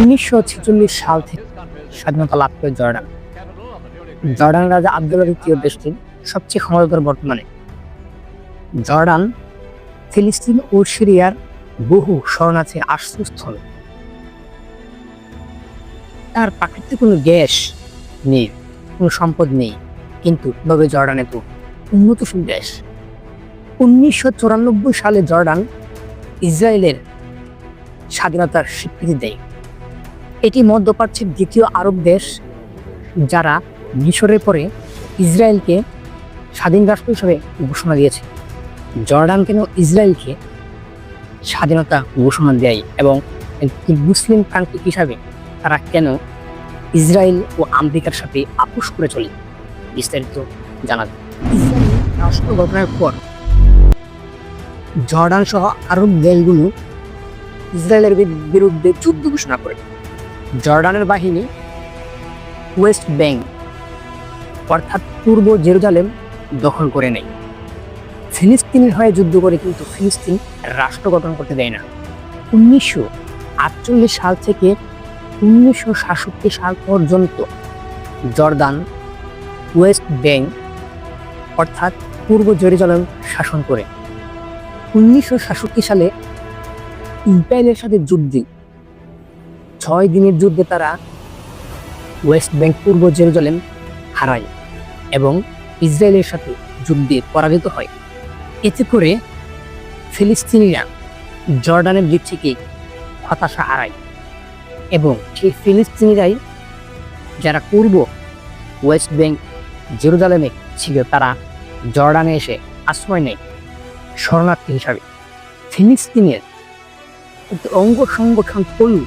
উনিশশো ছেচল্লিশ সাল থেকে স্বাধীনতা লাভ করে জর্ডান। জর্ডান রাজা আব্দুল্লাহ দ্বিতীয় দেশটির সবচেয়ে ক্ষমতাধর বর্তমানে। জর্ডান, ফিলিস্তিন ও সিরিয়ার বহু শরণার্থীর আশ্রয়স্থল তার প্রাকৃতিক কোনো গ্যাস নেই, কোনো সম্পদ নেই, কিন্তু তবে জর্ডানে তো উন্নতশীল দেশ। উনিশশো সালে জর্ডান ইসরায়েলের স্বাধীনতার স্বীকৃতি দেয়। এটি মধ্যপ্রাচ্যের দ্বিতীয় আরব দেশ, যারা মিশরের পরে ইসরায়েলকে স্বাধীন রাষ্ট্র হিসেবে ঘোষণা দিয়েছে। জর্ডান কেন ইসরায়েলকে স্বাধীনতা ঘোষণা দেয় এবং একটি মুসলিম প্রান্তিক হিসাবে তারা কেন ইসরায়েল ও আমেরিকার সাথে আপোষ করে চলে? বিস্তারিত জানা ইসরায়েল রাষ্ট্র গঠনের পর জর্ডান সহ আরব দেশগুলো ইসরায়েলের বিরুদ্ধে যুদ্ধ ঘোষণা করে। জর্ডানের বাহিনী ওয়েস্ট ব্যাংক অর্থাৎ পূর্ব জেরুজালেম দখল করে নেয়। ফিলিস্তিনের হয়ে যুদ্ধ করে কিন্তু ফিলিস্তিন রাষ্ট্র গঠন করতে দেয় না। উনিশশো আটচল্লিশ সাল থেকে উনিশশো সাতষট্টি সাল পর্যন্ত জর্দান ওয়েস্ট ব্যাঙ্ক অর্থাৎ পূর্ব জেরুজালেম শাসন করে। উনিশশো সাতষট্টি সালে ইসরায়েলের সাথে যুদ্ধে ছয় দিনের যুদ্ধে তারা ওয়েস্ট ব্যাংক পূর্ব জেরুজালেম হারায় এবং ইসরায়েলের সাথে যুদ্ধে পরাজিত হয়। এতে করে ফিলিস্তিনিরা জর্ডানের দিক থেকে হতাশা হারায় এবং সেই ফিলিস্তিনিরাই যারা পূর্ব ওয়েস্ট ব্যাংক জেরুজালেমে ছিল তারা জর্ডানে এসে আশ্রয় নেয় শরণার্থী হিসাবে। ফিলিস্তিনের অঙ্গ সংগঠন পলু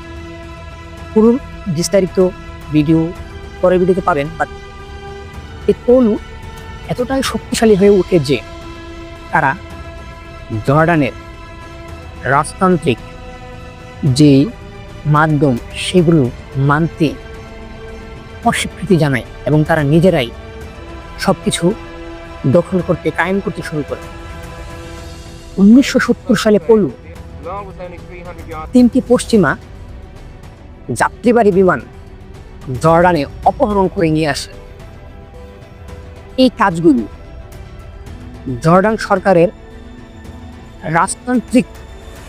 পুরো বিস্তারিত ভিডিও পরের ভিডিওতে পাবেন বাট এই পলু এতটাই শক্তিশালী হয়ে ওঠে যে তারা জর্ডানের রাজতান্ত্রিক যে মাধ্যম সেগুলো মানতে অস্বীকৃতি জানায় এবং তারা নিজেরাই সবকিছু দখল করতে, কায়েম করতে শুরু করে উনিশশো সত্তর সালে পলু Long was only 300 yards. তিনটি পশ্চিমা যাত্রীবাহী বিমান জর্ডানে অপহরণ করে নিয়ে আসে। এই কাজগুলি জর্ডান সরকারের রাজতান্ত্রিক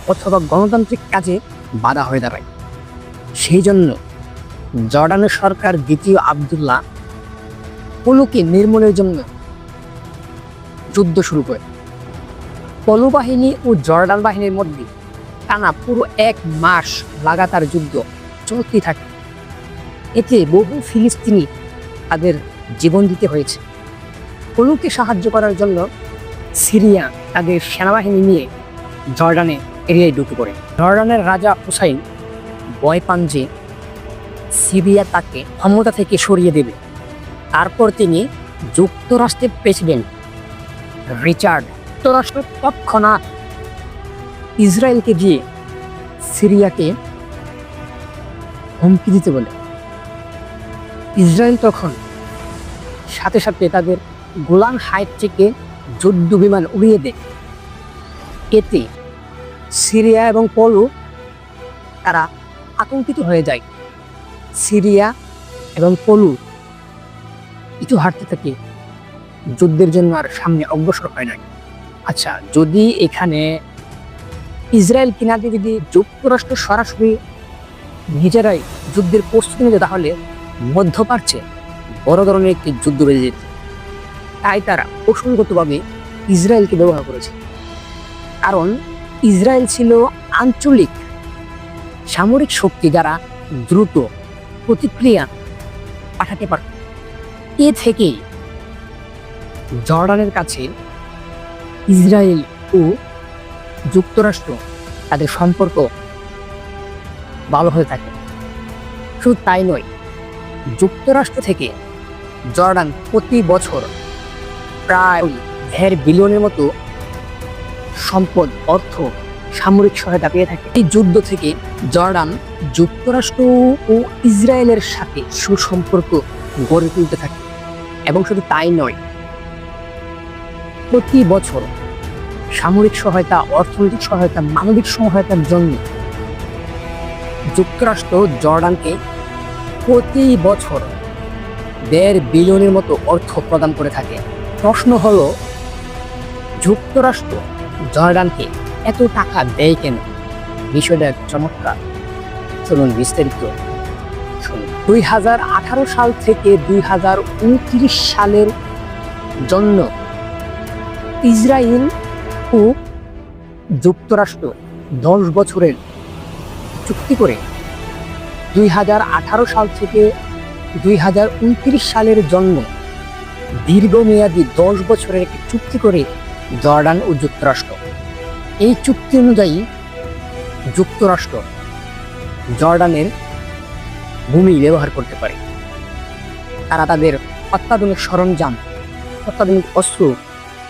অথবা গণতান্ত্রিক কাজে বাধা হয়ে দাঁড়ায়। সেই জন্য জর্ডানের সরকার দ্বিতীয় আবদুল্লাহ পলুকে নির্মূলের জন্য যুদ্ধ শুরু করে। পলু বাহিনী ও জর্ডান বাহিনীর মধ্যে টানা পুরো এক মাস লাগাতার যুদ্ধ চলতে থাকে। এতে বহু ফিলিস্তিনি তাদের জীবন দিতে হয়েছে। পলুকে সাহায্য করার জন্য সিরিয়া তাদের সেনাবাহিনী নিয়ে জর্ডানে এরিয়ায় ঢুকে পড়ে। জর্ডানের রাজা হুসাইন ভয় পান যে সিরিয়া তাকে ক্ষমতা থেকে সরিয়ে দেবে। তারপর তিনি যুক্তরাষ্ট্রের প্রেসিডেন্ট রিচার্ড যুক্তরাষ্ট্র তৎক্ষণাৎ ইসরায়েলকে দিয়ে সিরিয়াকে হুমকি দিতে বলে। ইসরায়েল তখন সাথে সাথে তাদের গোলান হাইট থেকে যুদ্ধ বিমান উড়িয়ে দেয়। এতে সিরিয়া এবং পলু তারা আতঙ্কিত হয়ে যায়। সিরিয়া এবং পলু কিছু হারতে থাকে। যুদ্ধের জন্য আর সামনে অগ্রসর হয় না আচ্ছা যদি এখানে ইসরায়েল কিনা দিয়ে যদি যুক্তরাষ্ট্র সরাসরি নিজেরাই যুদ্ধের প্রস্তুতি নিতে তাহলে মধ্যপ্রাচ্যে বড় ধরনের একটি যুদ্ধ বেঁধে যেত। তাই তারা কৌশলগতভাবে ইসরায়েলকে ব্যবহার করেছে। কারণ ইসরায়েল ছিল আঞ্চলিক সামরিক শক্তি যারা দ্রুত প্রতিক্রিয়া পাঠাতে পারত। এ থেকে জর্ডানের কাছে ইসরায়েল ও যুক্তরাষ্ট্র তাদের সম্পর্ক ভালো হয়ে থাকে। শুধু তাই নয়, যুক্তরাষ্ট্র থেকে জর্ডান প্রতি বছর প্রায় দেড় বিলিয়নের মতো সম্পদ, অর্থ, সামরিক সহায়তা পেয়ে থাকে। এই যুদ্ধ থেকে জর্ডান যুক্তরাষ্ট্র ও ইসরায়েলের সাথে সুসম্পর্ক গড়ে তুলতে থাকে। এবং শুধু তাই নয়, প্রতি বছর সামরিক সহায়তা, অর্থনৈতিক সহায়তা, মানবিক সহায়তার জন্য যুক্তরাষ্ট্র জর্ডানকে প্রতি বছর দেড় বিলিয়নের মতো অর্থ প্রদান করে থাকে। প্রশ্ন হলো, যুক্তরাষ্ট্র জর্ডানকে এত টাকা দেয় কেন? বিষয়টা চমৎকার। চলুন বিস্তারিত দুই হাজার আঠারো সাল থেকে দুই হাজার উনত্রিশ সালের জন্য ইসরায়েল ও যুক্তরাষ্ট্র দশ বছরের চুক্তি করে দুই হাজার আঠারো সাল থেকে দুই হাজার উনত্রিশ সালের জন্য দীর্ঘমেয়াদী দশ বছরের একটি চুক্তি করে জর্ডান ও যুক্তরাষ্ট্র। এই চুক্তি অনুযায়ী যুক্তরাষ্ট্র জর্ডানের ভূমি ব্যবহার করতে পারে। তারা তাদের অত্যাধুনিক সরঞ্জাম, অত্যাধুনিক অস্ত্র,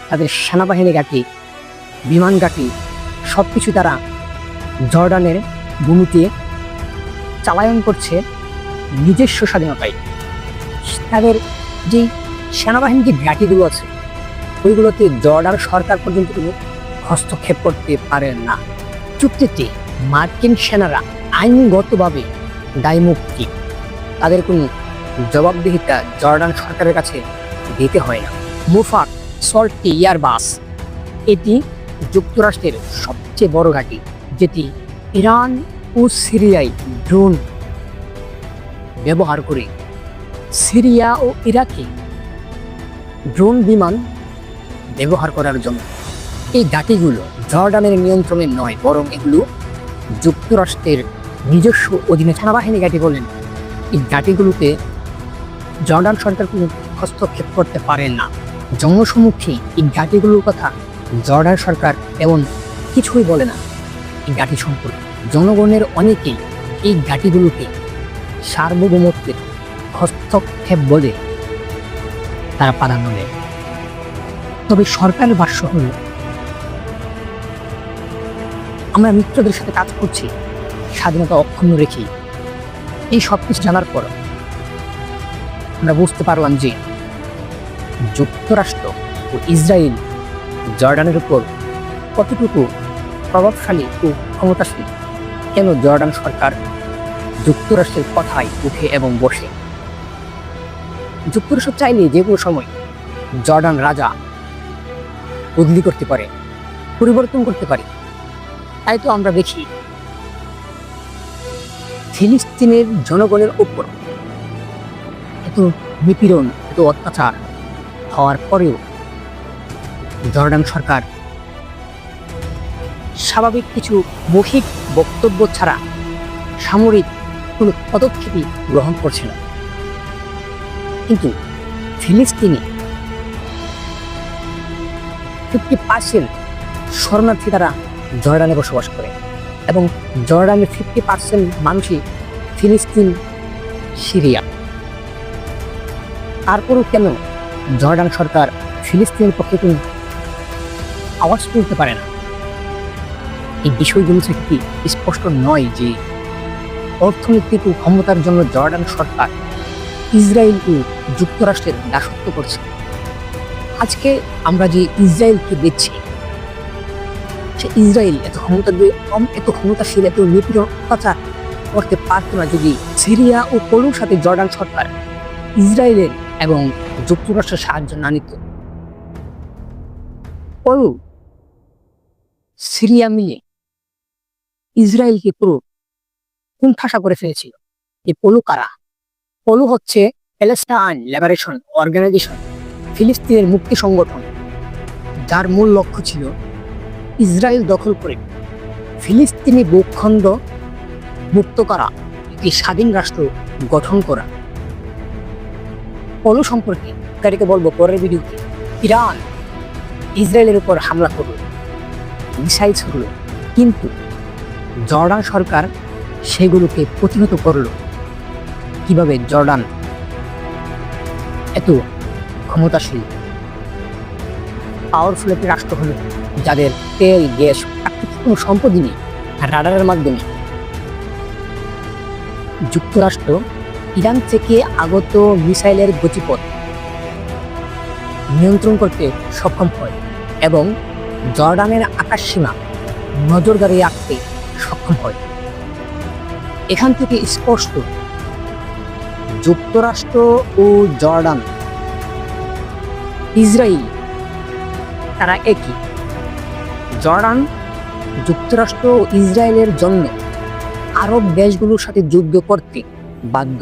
তাদের সেনাবাহিনী ঘাঁটি, বিমান ঘাঁটি সব কিছু তারা জর্ডানের ভূমিতে চালায়ন করছে নিজস্ব স্বাধীনতায় তাদের যেই সেনাবাহিনীর যে ঘাঁটিগুলো আছে, ওইগুলোতে জর্ডান সরকার পর্যন্ত কোনো হস্তক্ষেপ করতে পারে না। চুক্তিতে মার্কিন সেনারা আইনগতভাবে দায়মুক্তি তাদের কোনো জবাবদিহিতা জর্ডান সরকারের কাছে দিতে হয় না। মুফাক সল্টি এয়ারবাস এটি যুক্তরাষ্ট্রের সবচেয়ে বড় ঘাঁটি, যেটি ইরান ও সিরিয়ায় ড্রোন ব্যবহার করে সিরিয়া ও ইরাকে ড্রোন বিমান ব্যবহার করার জন্য। এই ঘাঁটিগুলো জর্ডানের নিয়ন্ত্রণে নয়, বরং এগুলো যুক্তরাষ্ট্রের নিজস্ব অধীনে সেনাবাহিনী ঘাঁটি বলেন। এই ঘাঁটিগুলোতে জর্ডান সরকার কোনো হস্তক্ষেপ করতে পারে না। জনসমুখী এই ঘাঁটিগুলোর কথা জর্ডান সরকার এমন কিছুই বলে না। এই ঘাঁটি সম্পর্কে। জনগণের অনেকেই এই ঘাঁটিগুলোকে সার্বভৌমত্বের হস্তক্ষেপ বলে তারা প্রাধান্য দেয়। তবে সরকারের ভাষ্য হল, আমরা মিত্রদের সাথে কাজ করছি, স্বাধীনতা অক্ষুণ্ণ রেখেই। এই সব কিছু জানার পর আমরা বুঝতে পারলাম যে যুক্তরাষ্ট্র ও ইসরায়েল জর্ডানের উপর কতটুকু প্রভাবশালী ও ক্ষমতাশীল। কেন জর্ডান সরকার যুক্তরাষ্ট্রের কথায় উঠে এবং বসে? যুক্তরাষ্ট্র চাইলে যে কোনো সময় জর্ডান রাজা বদলি করতে পারে, পরিবর্তন করতে পারে। তাই তো আমরা দেখি ফিলিস্তিনের জনগণের উপর এত নিপীড়ন, এত অত্যাচার হওয়ার পরেও জর্ডান সরকার স্বাভাবিক কিছু মৌখিক বক্তব্য ছাড়া সামরিক কোনো পদক্ষেপই গ্রহণ করছে না। কিন্তু ফিলিস্তিনে ফিফটি পার্সেন্ট শরণার্থী তারা জর্ডানে বসবাস করে এবং জর্ডানের ফিফটি পার্সেন্ট মানুষই ফিলিস্তিন, সিরিয়া। তারপরও কেন জর্ডান সরকার ফিলিস্তিনের পক্ষে কোনো আওয়াজ তুলতে পারে না? এই বিষয়গুলো কি স্পষ্ট নয় যে অর্থনৈতিক ও ক্ষমতার জন্য জর্ডান সরকার ইসরায়েল ও যুক্তরাষ্ট্রের দাসত্ব করছে। আজকে আমরা যে ইসরায়েলকে দেখছি, সে ইসরায়েল এত ক্ষমতা কম এত ক্ষমতাশীল, এত নিপীড়ন অত্যাচার করতে পারতো না যদি সিরিয়া ও পলুর সাথে জর্ডান সরকার ইসরায়েলের এবং যুক্তরাষ্ট্রের সাহায্য না নিত। পলু সিরিয়া মিলে ইসরায়েলকে পুরো কুণ্ঠাসা করে ফেলেছিল। এই পলু কারা? পলু হচ্ছে প্যালেস্টাইন লিবারেশন অর্গানাইজেশন, ফিলিস্তিনের মুক্তি সংগঠন। যার মূল লক্ষ্য ছিল ইসরায়েল দখল করে ফিলিস্তিনি ভূখণ্ড মুক্ত করা, একটি স্বাধীন রাষ্ট্র গঠন করা। পলু সম্পর্কে তাদেরকে বলব পরের ভিডিওতে। ইরান ইসরায়েলের উপর হামলা করল, মিসাইল ছুড়ল, কিন্তু জর্ডান সরকার সেগুলোকে প্রতিহত করল। কীভাবে জর্ডান এত ক্ষমতাশীল? পাওয়ারফুল একটি রাষ্ট্র হলো যাদের তেল, গ্যাস কোনো সম্পদই নেই রাডারের মাধ্যমে। যুক্তরাষ্ট্র ইরান থেকে আগত মিসাইলের গতিপথ নিয়ন্ত্রণ করতে সক্ষম হয় এবং জর্ডানের আকাশ সীমা নজরদারি রাখতে সক্ষম হয়, এখান থেকে স্পষ্ট যুক্তরাষ্ট্র ও জর্ডান ইসরায়েল তারা একই। জর্ডান যুক্তরাষ্ট্র ও ইসরায়েলের জন্য আরব দেশগুলোর সাথে যুদ্ধ করতে বাধ্য।